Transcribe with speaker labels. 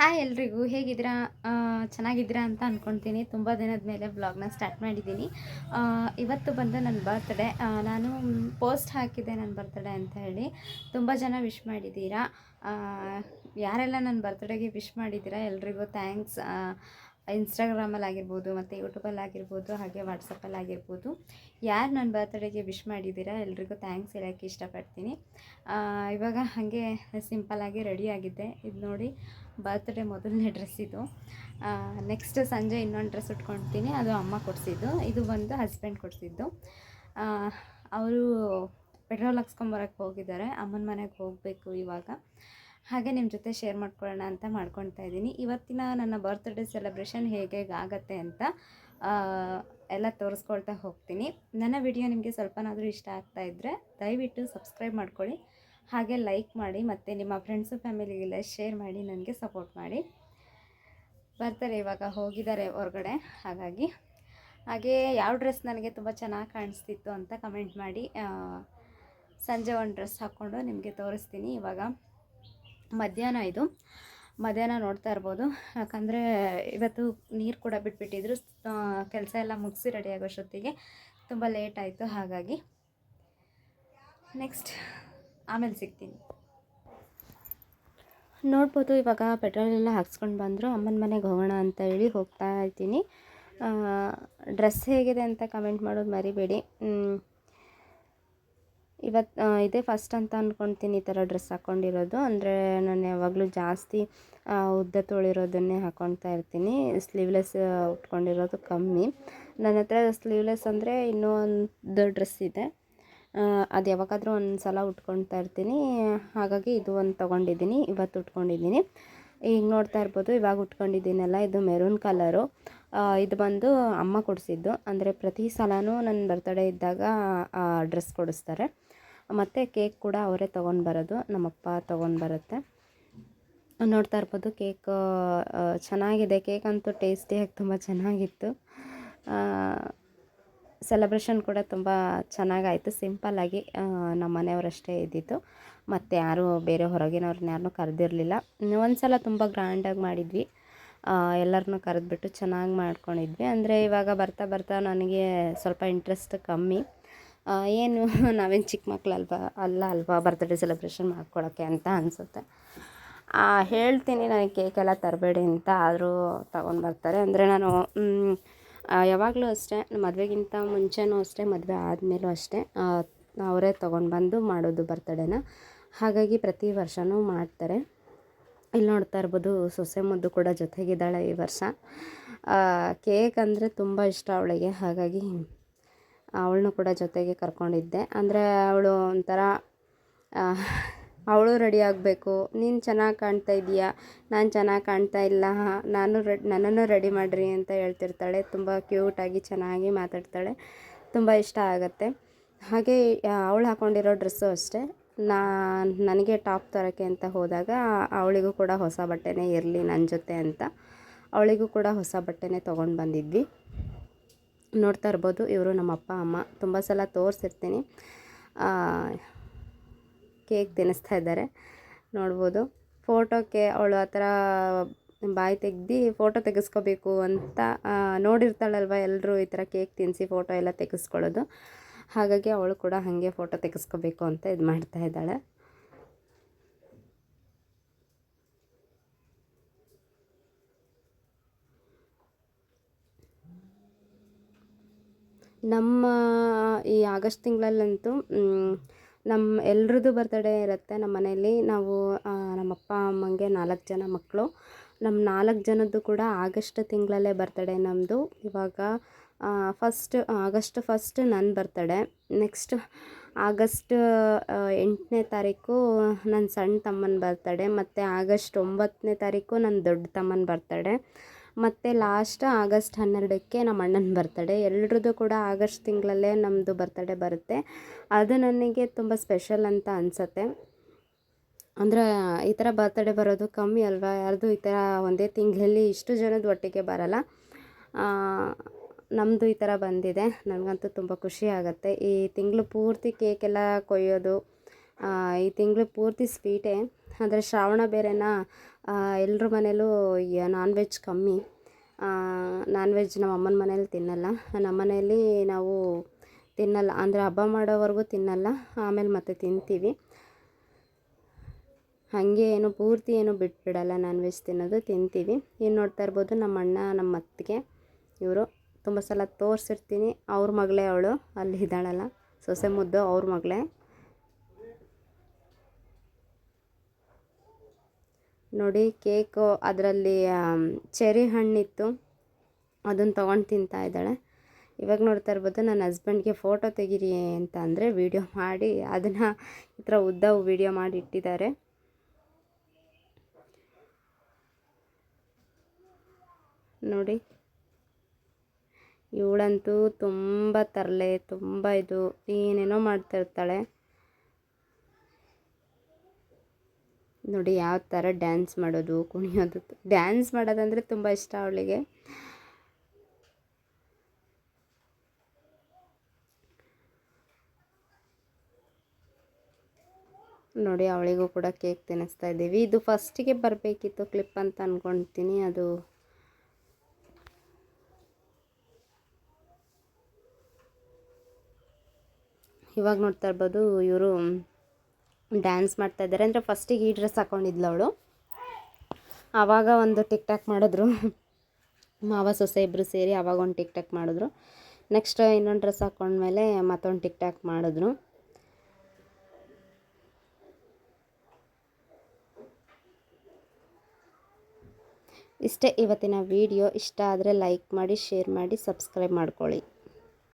Speaker 1: Hi ಎಲ್ರಿಗೂ, ಹೇಗಿದ್ದೀರಾ? ಚೆನ್ನಾಗಿದ್ದೀರಾ ಅಂತ ಅಂದ್ಕೊಳ್ತೀನಿ ತುಂಬ ದಿನದ ಮೇಲೆ ಬ್ಲಾಗ್ನ ಸ್ಟಾರ್ಟ್ ಮಾಡಿದ್ದೀನಿ. ಇವತ್ತು ಬಂದು ನನ್ನ ಬರ್ತ್ಡೇ ನಾನು ಪೋಸ್ಟ್ ಹಾಕಿದ್ದೆ ನನ್ನ ಬರ್ತ್ಡೇ ಅಂತ ಹೇಳಿ. ತುಂಬ ಜನ ವಿಶ್ ಮಾಡಿದ್ದೀರಾ? ಯಾರೆಲ್ಲ ನನ್ನ ಬರ್ತ್ಡೇಗೆ ವಿಶ್ ಮಾಡಿದ್ದೀರಾ? ಎಲ್ರಿಗೂ ಥ್ಯಾಂಕ್ಸ್ ಇನ್ಸ್ಟಾಗ್ರಾಮಲ್ಲಿ ಆಗಿರ್ಬೋದು ಮತ್ತು ಯೂಟ್ಯೂಬಲ್ಲಿ ಆಗಿರ್ಬೋದು ಹಾಗೆ ವಾಟ್ಸಪ್ಪಲ್ಲಿ ಆಗಿರ್ಬೋದು. ಯಾರು ನನ್ನ ಬರ್ತ್ಡೇಗೆ ವಿಶ್ ಮಾಡಿದ್ದೀರಾ ಎಲ್ರಿಗೂ ಥ್ಯಾಂಕ್ಸ್ ಹೇಳೋಕ್ಕೆ ಇಷ್ಟಪಡ್ತೀನಿ. ಇವಾಗ ಹಾಗೆ ಸಿಂಪಲ್ಲಾಗಿ ರೆಡಿ ಆಗಿದ್ದೆ. ಇದು ನೋಡಿ ಬರ್ತ್ಡೇ ಮೊದಲನೇ ಡ್ರೆಸ್ ಇದು. ನೆಕ್ಸ್ಟ್ ಸಂಜೆ ಇನ್ನೊಂದು ಡ್ರೆಸ್ ಉಟ್ಕೊಳ್ತೀನಿ ಅದು ಅಮ್ಮ ಕೊಡಿಸಿದ್ದು. ಇದು ಬಂದು ಹಸ್ಬೆಂಡ್ ಕೊಡಿಸಿದ್ದು. ಅವರು ಪೆಟ್ರೋಲ್ ಹಾಕ್ಸ್ಕೊಂಬರಕ್ಕೆ ಹೋಗಿದ್ದಾರೆ. ಅಮ್ಮನ ಮನೆಗೆ ಹೋಗಬೇಕು ಇವಾಗ. ಹಾಗೆ ನಿಮ್ಮ ಜೊತೆ ಶೇರ್ ಮಾಡ್ಕೊಳ್ಳೋಣ ಅಂತ ಮಾಡ್ಕೊತಾ ಇದ್ದೀನಿ. ಇವತ್ತಿನ ನನ್ನ ಬರ್ತ್ಡೇ ಸೆಲೆಬ್ರೇಷನ್ ಹೇಗೆ ಆಗತ್ತೆ ಅಂತ ಎಲ್ಲ ತೋರಿಸ್ಕೊಳ್ತಾ ಹೋಗ್ತೀನಿ. ನನ್ನ ವಿಡಿಯೋ ನಿಮಗೆ ಸ್ವಲ್ಪನಾದರೂ ಇಷ್ಟ ಆಗ್ತಾ ಇದ್ದರೆ ದಯವಿಟ್ಟು ಸಬ್ಸ್ಕ್ರೈಬ್ ಮಾಡ್ಕೊಳ್ಳಿ. ಹಾಗೆ ಲೈಕ್ ಮಾಡಿ ಮತ್ತು ನಿಮ್ಮ ಫ್ರೆಂಡ್ಸು ಫ್ಯಾಮಿಲಿಗೆಲ್ಲ ಶೇರ್ ಮಾಡಿ, ನನಗೆ ಸಪೋರ್ಟ್ ಮಾಡಿ. ಬರ್ತಾರೆ ಇವಾಗ, ಹೋಗಿದ್ದಾರೆ ಹೊರಗಡೆ, ಹಾಗಾಗಿ. ಹಾಗೆ ಯಾವ ಡ್ರೆಸ್ ನನಗೆ ತುಂಬ ಚೆನ್ನಾಗಿ ಕಾಣಿಸ್ತಿತ್ತು ಅಂತ ಕಮೆಂಟ್ ಮಾಡಿ ಸಂಜೆ ಒಂದು ಡ್ರೆಸ್ ಹಾಕ್ಕೊಂಡು ನಿಮಗೆ ತೋರಿಸ್ತೀನಿ ಇವಾಗ. ಮಧ್ಯಾಹ್ನ ಇದು. ಮಧ್ಯಾಹ್ನ ನೋಡ್ತಾ ಇರ್ಬೋದು. ಯಾಕಂದರೆ ಇವತ್ತು ನೀರು ಕೂಡ ಬಿಟ್ಬಿಟ್ಟಿದ್ರು. ಕೆಲಸ ಎಲ್ಲ ಮುಗಿಸಿ ರೆಡಿ ಆಗೋಷ್ಟೊತ್ತಿಗೆ ತುಂಬ ಲೇಟ್ ಆಯಿತು, ಹಾಗಾಗಿ. ನೆಕ್ಸ್ಟ್ ಆಮೇಲೆ ಸಿಗ್ತೀನಿ. ನೋಡ್ಬೋದು, ಇವಾಗ ಪೆಟ್ರೋಲ್ ಎಲ್ಲ ಹಾಕ್ಸ್ಕೊಂಡು ಬಂದರು. ಅಮ್ಮನ ಮನೆಗೆ ಹೋಗೋಣ ಅಂತ ಹೇಳಿ ಹೋಗ್ತಾ ಇದ್ದೀನಿ. ಡ್ರೆಸ್ ಹೇಗಿದೆ ಅಂತ ಕಮೆಂಟ್ ಮಾಡೋದು ಮರಿಬೇಡಿ. ಇವತ್ತು ಇದೇ ಫಸ್ಟ್ ಅಂತ ಅಂದ್ಕೊಳ್ತೀನಿ ಈ ಥರ ಡ್ರೆಸ್ ಹಾಕ್ಕೊಂಡಿರೋದು ಅಂದರೆ ನಾನು ಯಾವಾಗಲೂ ಜಾಸ್ತಿ ಉದ್ದ ತೊಳಿರೋದನ್ನೇ ಹಾಕ್ಕೊಳ್ತಾ ಇರ್ತೀನಿ. ಸ್ಲೀವ್ಲೆಸ್ ಉಟ್ಕೊಂಡಿರೋದು ಕಮ್ಮಿ. ನನ್ನ ಹತ್ರ ಸ್ಲೀವ್ಲೆಸ್ ಅಂದರೆ ಇನ್ನೂ ಒಂದು ಡ್ರೆಸ್ ಇದೆ. ಅದು ಯಾವಾಗಾದರೂ ಒಂದು ಸಲ ಉಟ್ಕೊಳ್ತಾ ಇರ್ತೀನಿ. ಹಾಗಾಗಿ ಇದು ಒಂದು ತೊಗೊಂಡಿದ್ದೀನಿ. ಇವತ್ತು ಉಟ್ಕೊಂಡಿದ್ದೀನಿ. ಈಗ ನೋಡ್ತಾ ಇರ್ಬೋದು, ಇವಾಗ ಉಟ್ಕೊಂಡಿದ್ದೀನಲ್ಲ, ಇದು ಮೆರೂನ್ ಕಲರು ಇದು ಬಂದು ಅಮ್ಮ ಕೊಡಿಸಿದ್ದು. ಅಂದರೆ ಪ್ರತಿ ಸಲವೂ ನನ್ನ ಬರ್ತಡೇ ಇದ್ದಾಗ ಡ್ರೆಸ್ ಕೊಡಿಸ್ತಾರೆ. ಮತ್ತು ಕೇಕ್ ಕೂಡ ಅವರೇ ತೊಗೊಂಡು ಬರೋದು, ನಮ್ಮಪ್ಪ ತೊಗೊಂಡು ಬರುತ್ತೆ. ನೋಡ್ತಾ ಇರ್ಬೋದು ಕೇಕ್ ಚೆನ್ನಾಗಿದೆ. ಕೇಕ್ ಅಂತೂ ಟೇಸ್ಟಿಯಾಗಿ ತುಂಬ ಚೆನ್ನಾಗಿತ್ತು. ಸೆಲೆಬ್ರೇಷನ್ ಕೂಡ ತುಂಬ ಚೆನ್ನಾಗಾಯಿತು. ಸಿಂಪಲ್ಲಾಗಿ ನಮ್ಮ ಮನೆಯವರಷ್ಟೇ ಇದ್ದಿತ್ತು ಮತ್ತು ಯಾರೂ ಬೇರೆ ಹೊರಗಿನವ್ರನ್ನ ಯಾರನ್ನೂ ಕರೆದಿರಲಿಲ್ಲ. ಒಂದು ಸಲ ತುಂಬ ಗ್ರ್ಯಾಂಡಾಗಿ ಮಾಡಿದ್ವಿ. ಎಲ್ಲರನ್ನೂ ಕರೆದ್ಬಿಟ್ಟು ಚೆನ್ನಾಗಿ ಮಾಡ್ಕೊಂಡಿದ್ವಿ. ಅಂದರೆ ಇವಾಗ ಬರ್ತಾ ಬರ್ತಾ ನನಗೆ ಸ್ವಲ್ಪ ಇಂಟ್ರೆಸ್ಟ್ ಕಮ್ಮಿ. ಏನು, ನಾವೇನು ಚಿಕ್ಕ ಮಕ್ಕಳಲ್ವಾ ಅಲ್ಲ ಅಲ್ವಾ? ಬರ್ತ್ಡೇ ಸೆಲೆಬ್ರೇಷನ್ ಮಾಡ್ಕೊಳಕ್ಕೆ ಅಂತ ಅನಿಸುತ್ತೆ. ಹೇಳ್ತೀನಿ ನನಗೆ ಕೇಕೆಲ್ಲ ತರಬೇಡಿ ಅಂತ. ಆದರೂ ತಗೊಂಡು ಬರ್ತಾರೆ. ಅಂದರೆ ನಾನು ಯಾವಾಗಲೂ ಅಷ್ಟೇ, ಮದುವೆಗಿಂತ ಮುಂಚೆನೂ ಅಷ್ಟೇ, ಮದುವೆ ಆದಮೇಲೂ ಅಷ್ಟೇ ಅವರೇ ತೊಗೊಂಡು ಬಂದು ಮಾಡೋದು ಬರ್ತಡೇನ ಹಾಗಾಗಿ ಪ್ರತಿ ವರ್ಷವೂ ಮಾಡ್ತಾರೆ. ಇಲ್ಲಿ ನೋಡ್ತಾ ಇರ್ಬೋದು, ಸೊಸೆ ಮುದ್ದು ಕೂಡ ಜೊತೆಗಿದ್ದಾಳೆ ಈ ವರ್ಷ. ಕೇಕ್ ಅಂದರೆ ತುಂಬ ಇಷ್ಟ ಅವಳಿಗೆ. ಹಾಗಾಗಿ ಅವಳನ್ನು ಕೂಡ ಜೊತೆಗೆ ಕರ್ಕೊಂಡಿದ್ದೆ. ಅಂದರೆ ಅವಳು ಒಂಥರ ಅವಳು ರೆಡಿ ಆಗಬೇಕು. ನೀನು ಚೆನ್ನಾಗಿ ಕಾಣ್ತಾ ಇದೀಯಾ? ನಾನು ಚೆನ್ನಾಗಿ ಕಾಣ್ತಾ ಇಲ್ಲ. ನಾನು ರೆಡ್, ನನ್ನನ್ನು ರೆಡಿ ಮಾಡಿರಿ ಅಂತ ಹೇಳ್ತಿರ್ತಾಳೆ. ತುಂಬ ಕ್ಯೂಟಾಗಿ ಚೆನ್ನಾಗಿ ಮಾತಾಡ್ತಾಳೆ. ತುಂಬ ಇಷ್ಟ ಆಗುತ್ತೆ. ಹಾಗೆ ಅವಳು ಹಾಕ್ಕೊಂಡಿರೋ ಡ್ರೆಸ್ಸು ಅಷ್ಟೇ. ನಾ, ನನಗೆ ಟಾಪ್ ತರೋಕ್ಕೆ ಅಂತ ಹೋದಾಗ ಅವಳಿಗೂ ಕೂಡ ಹೊಸ ಬಟ್ಟೆನೇ ಇರಲಿ ನನ್ನ ಜೊತೆ ಅಂತ. ಅವಳಿಗೂ ಕೂಡ ಹೊಸ ಬಟ್ಟೆನೇ ತೊಗೊಂಡು ಬಂದಿದ್ವಿ. ನೋಡ್ತಾ ಇರ್ಬೋದು. ಇವರು ನಮ್ಮ ಅಪ್ಪ, ಅಮ್ಮ ತುಂಬ ಸಲ ತೋರಿಸಿರ್ತೀನಿ. ಕೇಕ್ ತಿನ್ನಿಸ್ತಾ ಇದ್ದಾರೆ. ನೋಡ್ಬೋದು. ಫೋಟೋಕ್ಕೆ ಅವಳು ಆ ಥರ ಬಾಯಿ ತೆಗ್ದು ಫೋಟೋ ತೆಗೆಸ್ಕೋಬೇಕು ಅಂತ ನೋಡಿರ್ತಾಳಲ್ವ ಎಲ್ಲರೂ ಈ ಥರ ಕೇಕ್ ತಿನ್ನಿಸಿ ಫೋಟೋ ಎಲ್ಲ ತೆಗೆಸ್ಕೊಳ್ಳೋದು. ಹಾಗಾಗಿ ಅವಳು ಕೂಡ ಹಾಗೆ ಫೋಟೋ ತೆಗೆಸ್ಕೋಬೇಕು ಅಂತ ಇದು ಮಾಡ್ತಾ ಇದ್ದಾಳೆ. ನಮ್ಮ ಈ ಆಗಸ್ಟ್ ತಿಂಗಳಲ್ಲಂತೂ ನಮ್ಮ ಎಲ್ರದ್ದು ಬರ್ತಡೇ ಇರುತ್ತೆ. ನಮ್ಮ ಮನೆಯಲ್ಲಿ ನಾವು ನಮ್ಮ ಅಪ್ಪ ಅಮ್ಮಂಗೆ ನಾಲ್ಕು ಜನ ಮಕ್ಕಳು ನಮ್ಮ ನಾಲ್ಕು ಜನದ್ದು ಕೂಡ ಆಗಸ್ಟ್ ತಿಂಗಳಲ್ಲೇ ಬರ್ತಡೇ ನಮ್ಮದು ಇವಾಗ ಫಸ್ಟ್ ಆಗಸ್ಟ್ ಫಸ್ಟ್ ನನ್ನ ಬರ್ತಡೇ ನೆಕ್ಸ್ಟ್ ಆಗಸ್ಟ್ ಎಂಟನೇ ತಾರೀಕು ನನ್ನ ಸಣ್ಣ ತಮ್ಮನ ಬರ್ತಡೇ ಮತ್ತು ಆಗಸ್ಟ್ ಒಂಬತ್ತನೇ ತಾರೀಕು ನನ್ನ ದೊಡ್ಡ ತಮ್ಮನ ಬರ್ತಡೇ ಮತ್ತು ಲಾಸ್ಟ್ ಆಗಸ್ಟ್ ಹನ್ನೆರಡಕ್ಕೆ ನಮ್ಮ ಅಣ್ಣನ ಬರ್ತಡೇ ಎಲ್ರದ್ದು ಕೂಡ ಆಗಸ್ಟ್ ತಿಂಗಳಲ್ಲೇ ನಮ್ಮದು ಬರ್ತಡೇ ಬರುತ್ತೆ. ಅದು ನನಗೆ ತುಂಬ ಸ್ಪೆಷಲ್ ಅಂತ ಅನಿಸತ್ತೆ. ಅಂದರೆ ಈ ಥರ ಬರ್ತಡೇ ಬರೋದು ಕಮ್ಮಿ ಅಲ್ವಾ? ಯಾರ್ದು ಈ ಥರ ಒಂದೇ ತಿಂಗಳಲ್ಲಿ ಇಷ್ಟು ಜನದ ಒಟ್ಟಿಗೆ ಬರಲ್ಲ. ನಮ್ಮದು ಈ ಥರ ಬಂದಿದೆ. ನನಗಂತೂ ತುಂಬ ಖುಷಿ ಆಗುತ್ತೆ. ಈ ತಿಂಗಳು ಪೂರ್ತಿ ಕೇಕೆಲ್ಲ ಕೊಯ್ಯೋದು ಈ ತಿಂಗಳು ಪೂರ್ತಿ ಸ್ವೀಟೇ ಅಂದರೆ ಶ್ರಾವಣ ಬೇರೆನಾ? ಎಲ್ಲರ ಮನೇಲೂ ನಾನ್ ವೆಜ್ ಕಮ್ಮಿ. ನಾನ್ ವೆಜ್ ನಮ್ಮ ಅಮ್ಮನ ಮನೇಲಿ ತಿನ್ನಲ್ಲ. ನಮ್ಮ ಮನೇಲಿ ನಾವು ತಿನ್ನಲ್ಲ. ಅಂದರೆ ಹಬ್ಬ ಮಾಡೋವರೆಗೂ ತಿನ್ನಲ್ಲ. ಆಮೇಲೆ ಮತ್ತೆ ತಿಂತೀವಿ. ಹಾಗೆ ಏನು ಪೂರ್ತಿ ಏನು ಬಿಟ್ಬಿಡಲ್ಲ ನಾನ್ ವೆಜ್ ತಿನ್ನೋದು. ತಿಂತೀವಿ. ಏನು ನೋಡ್ತಾ ಇರ್ಬೋದು ನಮ್ಮ ಅಣ್ಣ ನಮ್ಮ ಅತ್ತಿಗೆ. ಇವರು ತುಂಬ ಸಲ ತೋರಿಸಿರ್ತೀನಿ. ಅವ್ರ ಮಗಳೇ ಅವಳು. ಅಲ್ಲಿ ಇದ್ದಾಳಲ್ಲ. ಸೊಸೆ ಮುದ್ದು ಅವ್ರ ಮಗಳೇ. ನೋಡಿ ಕೇಕು ಅದರಲ್ಲಿ ಚೆರಿ ಹಣ್ಣಿತ್ತು. ಅದನ್ನು ತೊಗೊಂಡು ತಿಂತಾ ಇದ್ದಾಳೆ. ಇವಾಗ ನೋಡ್ತಾ ಇರ್ಬೋದು ನನ್ನ ಹಸ್ಬೆಂಡ್ಗೆ ಫೋಟೋ ತೆಗೀರಿ ಅಂತ ಅಂದರೆ ವೀಡಿಯೋ ಮಾಡಿ ಅದನ್ನು ಈ ಥರ ಉದ್ದ ವೀಡಿಯೋ ಮಾಡಿ ಇಟ್ಟಿದ್ದಾರೆ. ನೋಡಿ. ಇವಳಂತೂ ತುಂಬ ತರಲೆ, ತುಂಬ ಇದು, ಏನೇನೋ ಮಾಡ್ತಿರ್ತಾಳೆ ನೋಡಿ ಯಾವ ಥರ ಡ್ಯಾನ್ಸ್ ಮಾಡೋದು, ಕುಣಿಯೋದು. ಡ್ಯಾನ್ಸ್ ಮಾಡೋದಂದರೆ ತುಂಬ ಇಷ್ಟ ಅವಳಿಗೆ. ನೋಡಿ ಅವಳಿಗೂ ಕೂಡ ಕೇಕ್ ತಿನ್ನಿಸ್ತಾ ಇದ್ದೀವಿ. ಇದು ಫಸ್ಟಿಗೆ ಬರಬೇಕಿತ್ತು ಕ್ಲಿಪ್ ಅಂತ ಅಂದ್ಕೊಳ್ತೀನಿ ಅದು ಇವಾಗ ನೋಡ್ತಾ ಇರ್ಬೋದು ಇವರು ಡ್ಯಾನ್ಸ್ ಮಾಡ್ತಾ ಇದ್ದಾರೆ. ಅಂದರೆ ಫಸ್ಟಿಗೆ ಈ ಡ್ರೆಸ್ ಹಾಕೊಂಡಿದ್ಲು ಅವಳು. ಆವಾಗ ಒಂದು ಟಿಕ್ ಟಾಕ್ ಮಾಡಿದ್ರು. ಮಾವ, ಸೊಸೆ ಇಬ್ಬರು ಸೇರಿ ಆವಾಗ ಒಂದು ಟಿಕ್ ಟಾಕ್ ಮಾಡಿದ್ರು. ನೆಕ್ಸ್ಟ್ ಇನ್ನೊಂದು ಡ್ರೆಸ್ ಹಾಕ್ಕೊಂಡ್ಮೇಲೆ ಮತ್ತೊಂದು ಟಿಕ್ ಟಾಕ್ ಮಾಡಿದ್ರು. ಇಷ್ಟೇ ಇವತ್ತಿನ ವಿಡಿಯೋ ಇಷ್ಟ ಆದರೆ ಲೈಕ್ ಮಾಡಿ ಶೇರ್ ಮಾಡಿ ಸಬ್ಸ್ಕ್ರೈಬ್ ಮಾಡ್ಕೊಳ್ಳಿ.